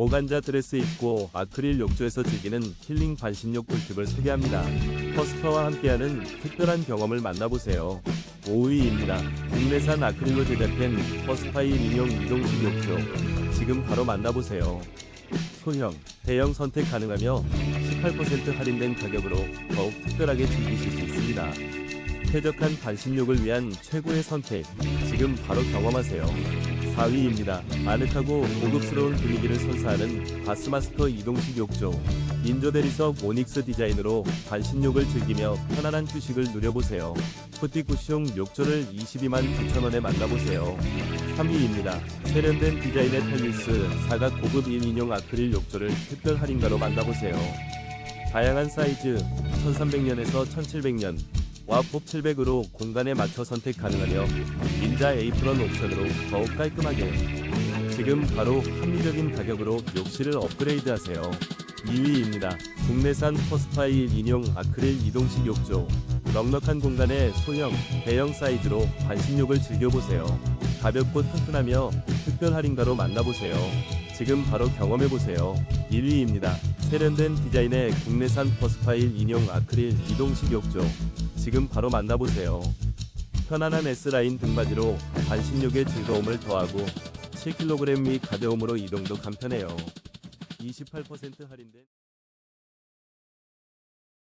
오간자 드레스 입고 아크릴 욕조에서 즐기는 힐링 반신욕 꿀팁을 소개합니다. 퍼스퍼와 함께하는 특별한 경험을 만나보세요. 5위입니다. 국내산 아크릴로 제작된 퍼스파이 인용 이동식 욕조. 지금 바로 만나보세요. 소형, 대형 선택 가능하며 18% 할인된 가격으로 더욱 특별하게 즐기실 수 있습니다. 쾌적한 반신욕을 위한 최고의 선택. 지금 바로 경험하세요. 4위입니다. 아늑하고 고급스러운 분위기를 선사하는 바스마스터 이동식 욕조. 인조 대리석 오닉스 디자인으로 반신욕을 즐기며 편안한 휴식을 누려보세요. 푸티쿠숑 욕조를 22만 9천원에 만나보세요. 3위입니다. 세련된 디자인의 펠리스 사각 고급 1인용 아크릴 욕조를 특별 할인가로 만나보세요. 다양한 사이즈 1300년에서 1700년 와폭 700으로 공간에 맞춰 선택 가능하며 닌자 에이프런 옵션으로 더욱 깔끔하게 지금 바로 합리적인 가격으로 욕실을 업그레이드 하세요. 2위입니다. 국내산 퍼스파이 인용 아크릴 이동식 욕조 넉넉한 공간에 소형, 대형 사이즈로 반신욕을 즐겨보세요. 가볍고 튼튼하며 특별 할인가로 만나보세요. 지금 바로 경험해보세요. 1위입니다. 세련된 디자인의 국내산 퍼스파일 인용 아크릴 이동식 욕조 지금 바로 만나보세요. 편안한 S라인 등받이로 반신욕의 즐거움을 더하고 7kg 및 가벼움으로 이동도 간편해요. 28% 할인된